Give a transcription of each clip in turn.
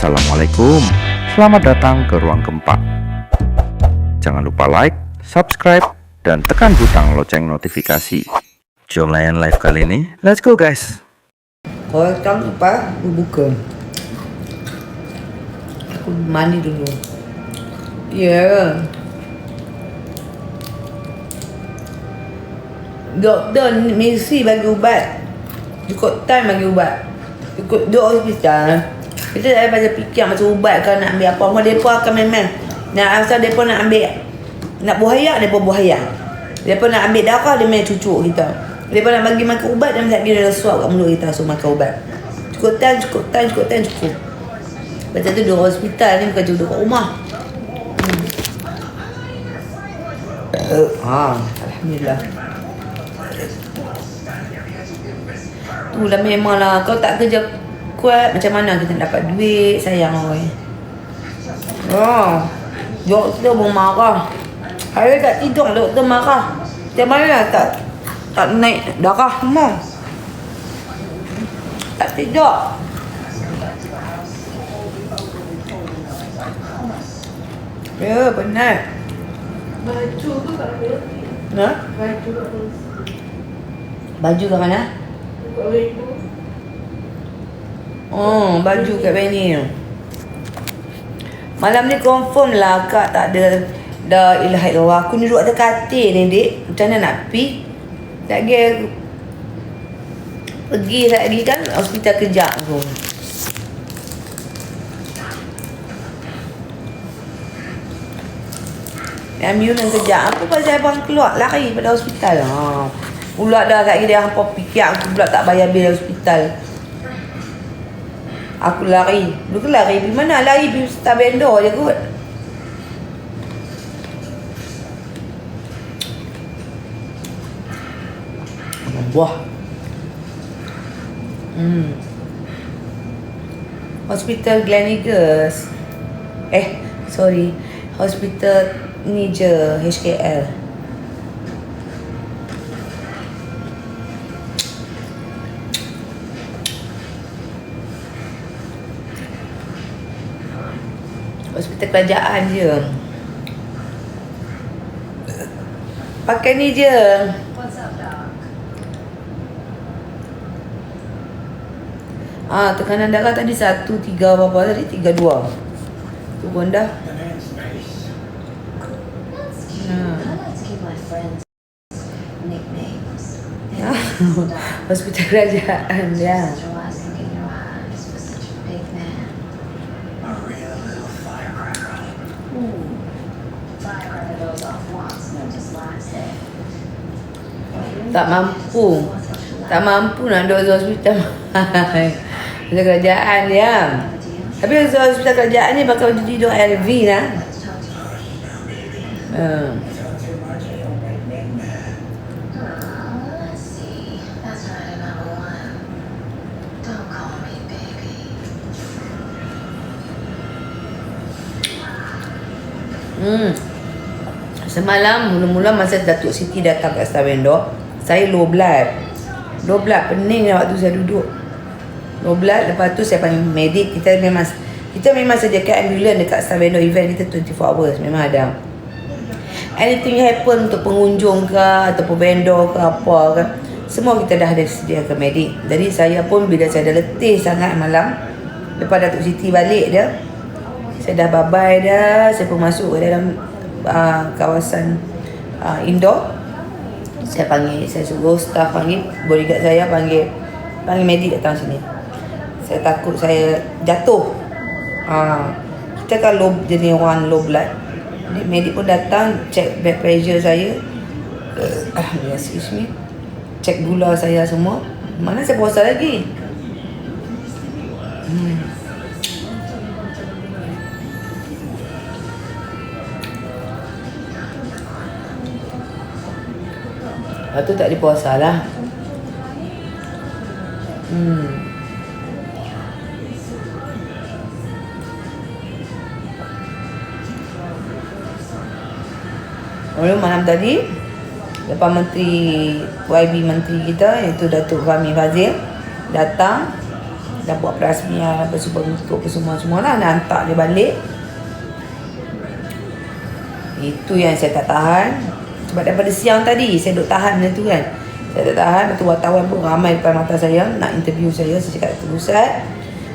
Assalamualaikum Selamat datang ke Ruang Gempa Jangan lupa like, subscribe, dan tekan butang loceng notifikasi Jom layan live kali ini Let's go guys Kalau? Aku buka. Aku mandi dulu. Ya. Yeah. Doktor mesti bagi ubat. Cukup time bagi ubat. Cukup duduk hospital. Kita tak payah fikir macam ubat kalau nak ambil apa. Mereka mereka akan memang. Nak asal mereka nak ambil. Nak buhaya, mereka buhaya. Mereka nak ambil darah, dia main cucuk kita. Mereka nak bagi makan ubat, dia tak kira suap kat mulut kita suruh makan ubat. Cukup time, cukup time, cukup time, cukup. Macam tu duduk hospital ni bukan duduk kat rumah. Hmm. Uh, ha, Alhamdulillah. Tu lah memanglah kau tak kerja kuat macam mana kita nak dapat duit sayang oi. Oh. Doktor pun marah. Hari tak tidur doktor marah. Macam mana tak tak naik darah semua. Tak tidur. Ya, penat. Baju tu tak ada. Ha? Baju tak ada. Baju kat mana? Kat. Oh, baju kat Benny tu. Malam ni confirm lah kak tak ada dah ilahi Allah. Aku ni duduk atas katil ni dik. Macam mana nak pi? Tak kira pergi tadi kan hospital kejap tu. Ambulans kejap. Apa pasal abang keluar lari pada hospital? Ha. Pula dah kat dia hampa fikir aku pula tak bayar bil hospital. Aku lari. Kan lari pergi mana? Lari pergi star vendor je kot. Buah. Hmm. Hospital Gleneagles. Eh, sorry. Hospital ni je HKL. Hospital kerajaan je. Pakai ni je. Ah, tekanan darah tadi satu tiga berapa tadi? tiga dua. Tu pun dah. Ya. Hospital kerajaan ya. Tak mampu. Tak mampu nak duduk di hospital. Hospital kerajaan dia. Tapi hospital kerajaan ni pakai baju tidur LV lah. Baby. Hmm. Semalam mula-mula masa Datuk Siti datang kat Star saya low blood. Low blood pening lah waktu saya duduk. Low blood lepas tu saya panggil medik. Kita memang kita memang sediakan ambulans dekat Star event kita 24 hours memang ada. Anything happen untuk pengunjung ke ataupun vendor ke apa ke semua kita dah ada sediakan medik. Jadi saya pun bila saya dah letih sangat malam lepas Datuk Siti balik dia saya dah babai dah saya pun masuk ke dalam uh, kawasan uh, indoor saya panggil saya suruh staff panggil bodyguard saya panggil panggil medik datang sini. Saya takut saya jatuh. Uh, kita kan low jenis orang low blood. Medik pun datang check blood pressure saya. Uh, excuse me. Check gula saya semua. Mana saya puasa lagi? Hmm. Lepas tu tak ada puasa lah. Hmm. Lalu malam tadi Lepas Menteri YB Menteri kita iaitu Datuk Fahmi Fazil datang dah buat perasmian apa semua untuk apa semua semua lah nak hantar dia balik itu yang saya tak tahan sebab daripada siang tadi saya duk tahan benda tu kan. Saya tak tahan Lepas tu wartawan pun ramai depan mata saya nak interview saya. Saya cakap tu Ustaz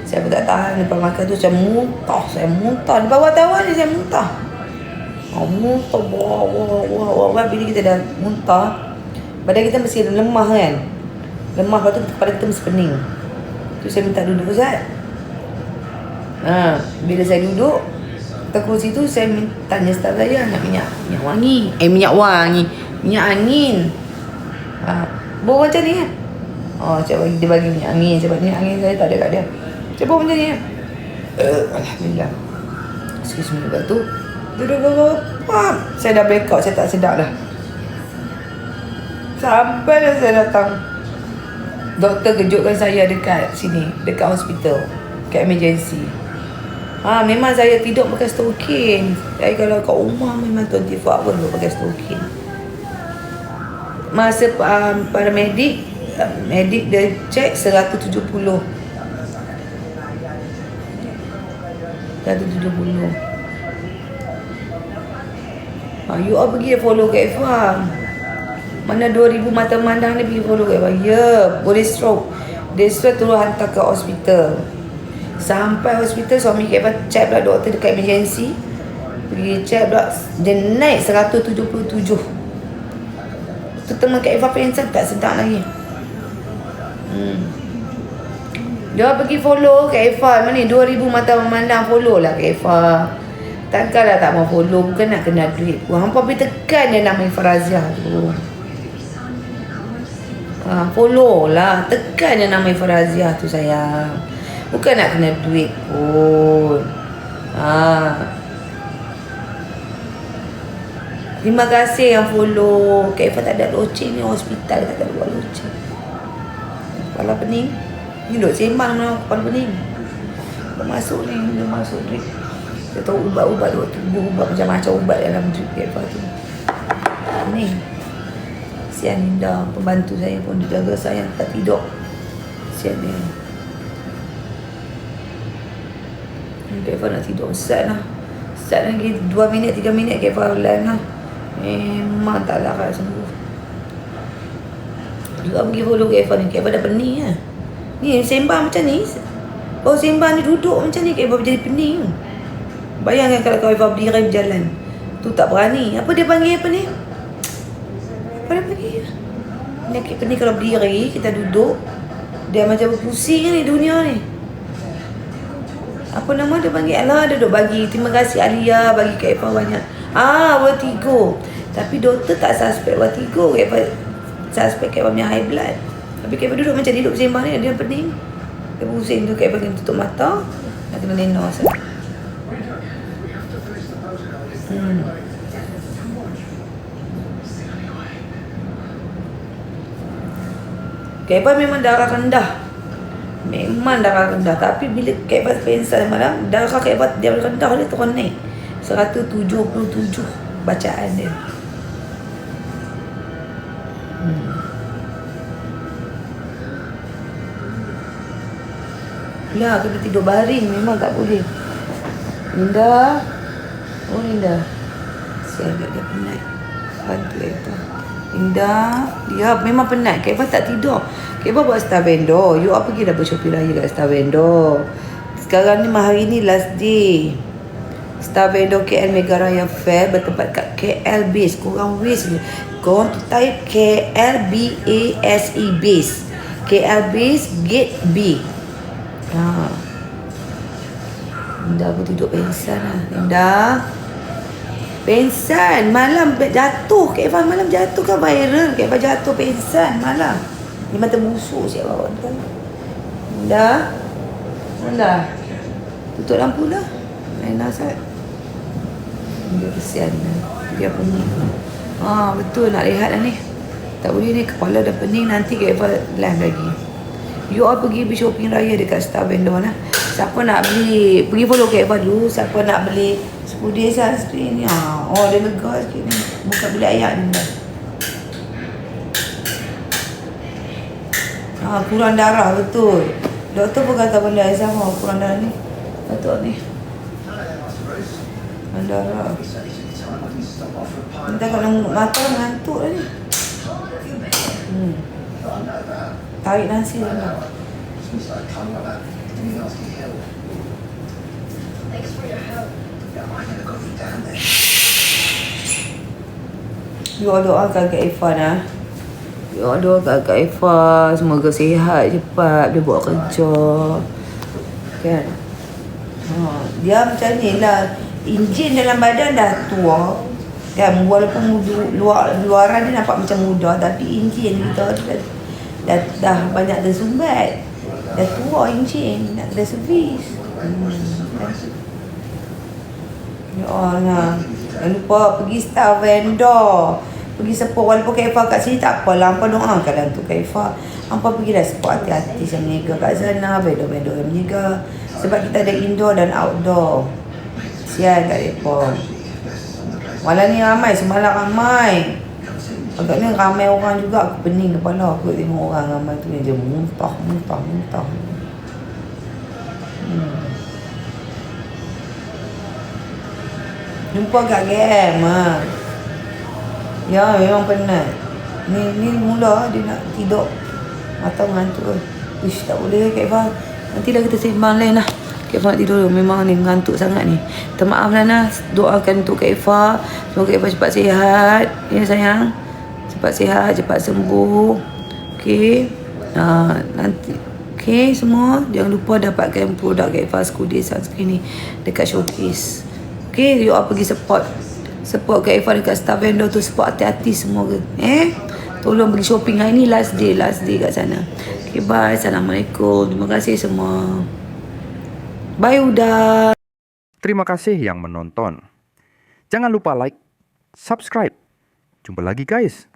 saya pun tak tahan depan mata tu. Saya muntah saya muntah. Depan wartawan ni saya muntah. Oh, muntah wah wah wah wah wah. Bila kita dah muntah badan kita mesti lemah kan. Lemah lepas tu kepala kita mesti pening. Tu saya minta duduk Ustaz. Ha, bila saya duduk atas kursi tu saya tanya staff saya nak minyak minyak wangi. Eh minyak wangi. Minyak angin. Ha, bawa macam ni kan oh saya bagi dia bagi minyak angin. Sebab minyak angin saya tak ada kat dia. Saya bawa macam ni kan uh, Alhamdulillah. Excuse me lepas tu duduk duduk saya dah out saya tak sedap dah. Sampai dah saya datang. Doktor kejutkan saya dekat sini dekat hospital kat emergency Ha, memang saya tidur pakai stokin. Saya kalau kat rumah memang 24 hour duduk pakai stokin. Masa um, paramedik, uh, medik dia check 170. 170. Ha, you all pergi follow Kak Ifah. Mana 2000 mata memandang ni pergi follow Kak Ifah. Ya, boleh stroke. Dia stroke terus hantar ke hospital. Sampai hospital suami Ifah check pula doktor dekat emergency. Pergi check pula dia naik 177. Tu teman Kak Ifah pingsan tak sedap lagi. Hmm. Dia pergi follow Kak Ifah. Mana ni 2000 mata memandang follow lah Kak Ifah. Takkanlah tak mau follow Bukan nak kena duit pun Hampa pergi tekan dia nama Farazia tu ha, Follow lah Tekan dia nama Farazia tu sayang Bukan nak kena duit pun. Ha. Terima kasih yang follow. Kak Ifah tak ada loceng ni Hospital tak ada buat loceng. Kepala pening. Ni duk sembang mana kepala pening. Dah masuk ni Dah masuk drip Dia tahu ubat-ubat duk tubuh Ubat macam-macam ubat dalam drip Kak Ifah tu. Ni. Sian Linda Pembantu saya pun Dia jaga saya Tak tidur. Sian dia Ifah nak tidur. Start lah. Start lagi 2 minit 3 minit Ifah lain lah. Memang tak larat sembuh Juga pergi follow Ifah ni. Ifah dah pening lah Ni sembang macam ni. Baru sembang ni duduk macam ni Ifah jadi pening. Bayangkan kalau Kak Ifah berdiri berjalan. Tu tak berani. Apa dia panggil apa ni? Apa dia panggil? Penyakit pening kalau berdiri Kita duduk. Dia macam berpusing ni dunia ni apa nama dia panggil? Allah dia duk bagi terima kasih Alia bagi Kak Ifah banyak. Ah vertigo tapi doktor tak suspect vertigo suspect Kak Ifah punya high blood. Tapi Ifah duduk macam duduk sembang ni dia pening. Dia pusing tu Ifah kena tutup mata. Nak kena lenos hmm. Ifah memang darah rendah Memang darah rendah Tapi bila Ifah pensan malam Darah Ifah dia rendah dia turun naik. 177 bacaan dia. Hmm. Ya kena tidur baring Memang tak boleh. Linda Oh Linda Sial dia dia penat. Bantu Eva Linda Ya memang penat. Eva tak tidur. Eva buat star vendor. You apa pergi dah bershopping raya kat star vendor. Sekarang ni hari ni last day. Star vendor KL Mega Raya Fair Bertempat kat KL Base. Korang waste je. Korang tu type KL B-A-S-E. Base KL Base Gate B. Ha. Linda aku tidur pengsan lah. Linda Pengsan Malam jatuh Kak Evan malam jatuh kan viral Kak Evan jatuh pengsan malam. Dia mata busuk siap bawa tu. Linda Linda Tutup lampu dah? Lain asal Dia kesian dah. Dia pening Ah betul. Nak rehat dah ni. Tak boleh ni. Kepala dah pening. Nanti Kak Evan live lagi. You all pergi pergi shopping raya dekat Star Vendor lah. Siapa nak beli, pergi follow Kak Eva dulu. Siapa nak beli 10 day sunscreen ni. Ha. Oh, dia lega sikit ni. Bukan beli ayat ni dah. Ha, kurang darah betul. Doktor pun kata benda yang sama kurang darah ni. Datuk ni. Kurang darah. Minta kalau mata ngantuk dah ni. Hmm. Tarik nasi lah. Doa doakan Kak Irfan ah. Doa doakan Kak Irfan semoga sihat cepat dia buat kerja. Kan? Ha, dia macam ni lah. Enjin dalam badan dah tua. Kan walaupun luar luaran dia nampak macam muda tapi enjin kita dah, dah, dah banyak tersumbat. Dah tua enjin nak kena servis. Hmm. Ya Allah. Jangan lupa pergi star vendor. Pergi support walaupun Kaifa kat sini tak doakan lah untuk Kaifa. Hampa pergi dah support hati-hati yang meniaga kat sana. Vendor-vendor yang meniaga. Sebab kita ada indoor dan outdoor. Sian kat mereka. Malam ni ramai. Semalam ramai. Agaknya ramai orang juga. Aku pening kepala aku tengok orang ramai tu. Dia muntah, muntah, muntah. Hmm. Jumpa kat GM ha. Ya memang penat. Ni ni mula dia nak tidur Mata mengantuk. Uish tak boleh Kak Ifah. Nantilah kita sembang lain lah. Kak Ifah nak tidur dulu. Memang ni mengantuk sangat ni. Minta maaf lah nah Doakan untuk Kak Ifah. Semoga Kak Ifah cepat sihat. Ya sayang. Cepat sihat Cepat sembuh. Okay ha, Nanti Okay semua. Jangan lupa dapatkan produk Kak Ifah Skudy Sunscreen ni Dekat showcase Okay, you all pergi support. Support Kak Ifah dekat staff vendor tu. Support hati-hati semua. Eh? Tolong pergi shopping hari ni last day. Last day kat sana. Okay, bye. Assalamualaikum. Terima kasih semua. Bye, Uda. Terima kasih yang menonton. Jangan lupa like, subscribe. Jumpa lagi guys.